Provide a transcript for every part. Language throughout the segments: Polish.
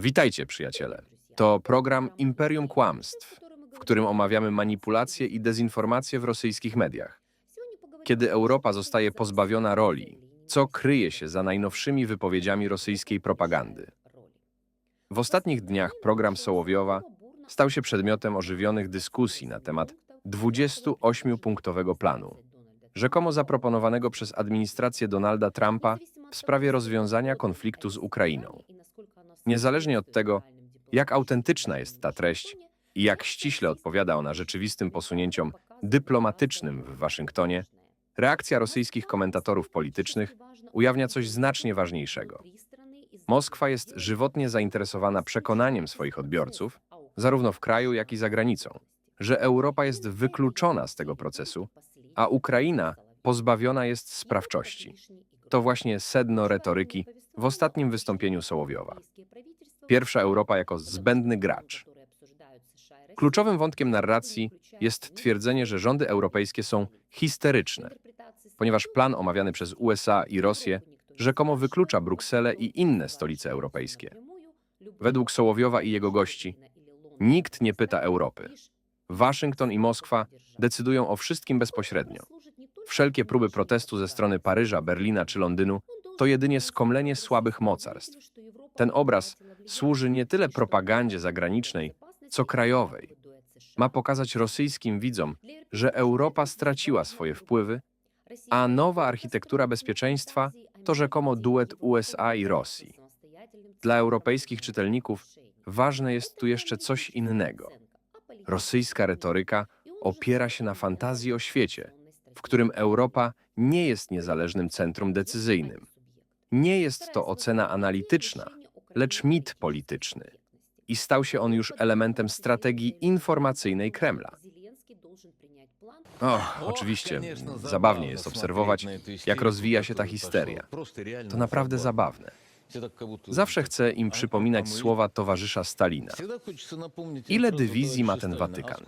Witajcie, przyjaciele. To program Imperium Kłamstw, w którym omawiamy manipulacje i dezinformacje w rosyjskich mediach. Kiedy Europa zostaje pozbawiona roli, co kryje się za najnowszymi wypowiedziami rosyjskiej propagandy? W ostatnich dniach program Sołowiowa stał się przedmiotem ożywionych dyskusji na temat 28-punktowego planu, rzekomo zaproponowanego przez administrację Donalda Trumpa w sprawie rozwiązania konfliktu z Ukrainą. Niezależnie od tego, jak autentyczna jest ta treść i jak ściśle odpowiada ona rzeczywistym posunięciom dyplomatycznym w Waszyngtonie, reakcja rosyjskich komentatorów politycznych ujawnia coś znacznie ważniejszego. Moskwa jest żywotnie zainteresowana przekonaniem swoich odbiorców, zarówno w kraju, jak i za granicą, że Europa jest wykluczona z tego procesu, a Ukraina pozbawiona jest sprawczości. To właśnie sedno retoryki w ostatnim wystąpieniu Sołowiowa. Pierwsza Europa jako zbędny gracz. Kluczowym wątkiem narracji jest twierdzenie, że rządy europejskie są histeryczne, ponieważ plan omawiany przez USA i Rosję rzekomo wyklucza Brukselę i inne stolice europejskie. Według Sołowiowa i jego gości, nikt nie pyta Europy. Waszyngton i Moskwa decydują o wszystkim bezpośrednio. Wszelkie próby protestu ze strony Paryża, Berlina czy Londynu to jedynie skomlenie słabych mocarstw. Ten obraz służy nie tyle propagandzie zagranicznej, co krajowej. Ma pokazać rosyjskim widzom, że Europa straciła swoje wpływy, a nowa architektura bezpieczeństwa to rzekomo duet USA i Rosji. Dla europejskich czytelników ważne jest tu jeszcze coś innego. Rosyjska retoryka opiera się na fantazji o świecie, w którym Europa nie jest niezależnym centrum decyzyjnym. Nie jest to ocena analityczna, lecz mit polityczny. I stał się on już elementem strategii informacyjnej Kremla. O, oczywiście, zabawnie jest obserwować, jak rozwija się ta histeria. To naprawdę zabawne. Zawsze chcę im przypominać słowa towarzysza Stalina. Ile dywizji ma ten Watykan?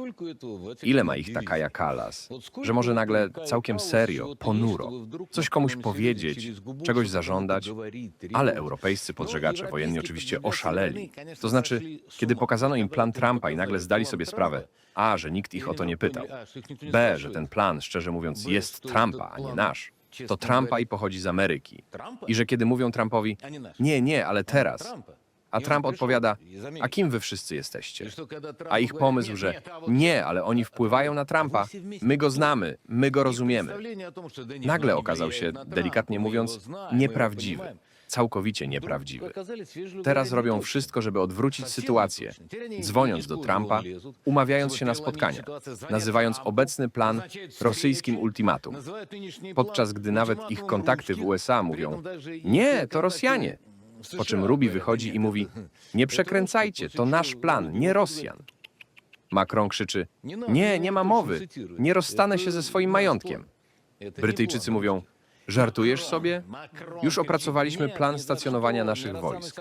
Ile ma ich taka jak Kalas? Że może nagle całkiem serio, ponuro, coś komuś powiedzieć, czegoś zażądać? Ale europejscy podżegacze wojenni oczywiście oszaleli. To znaczy, kiedy pokazano im plan Trumpa i nagle zdali sobie sprawę, a, że nikt ich o to nie pytał, b, że ten plan, szczerze mówiąc, jest Trumpa, a nie nasz, to Trumpa i pochodzi z Ameryki. I że kiedy mówią Trumpowi, nie, nie, ale teraz, a Trump odpowiada, a kim wy wszyscy jesteście? A ich pomysł, że nie, ale oni wpływają na Trumpa, my go znamy, my go rozumiemy, nagle okazał się, delikatnie mówiąc, nieprawdziwy. Całkowicie nieprawdziwy. Teraz robią wszystko, żeby odwrócić sytuację, dzwoniąc do Trumpa, umawiając się na spotkania, nazywając obecny plan rosyjskim ultimatum, podczas gdy nawet ich kontakty w USA mówią, nie, to Rosjanie. Po czym Rubi wychodzi i mówi, nie przekręcajcie, to nasz plan, nie Rosjan. Macron krzyczy, nie, nie ma mowy, nie rozstanę się ze swoim majątkiem. Brytyjczycy mówią, żartujesz sobie? Już opracowaliśmy plan stacjonowania naszych wojsk.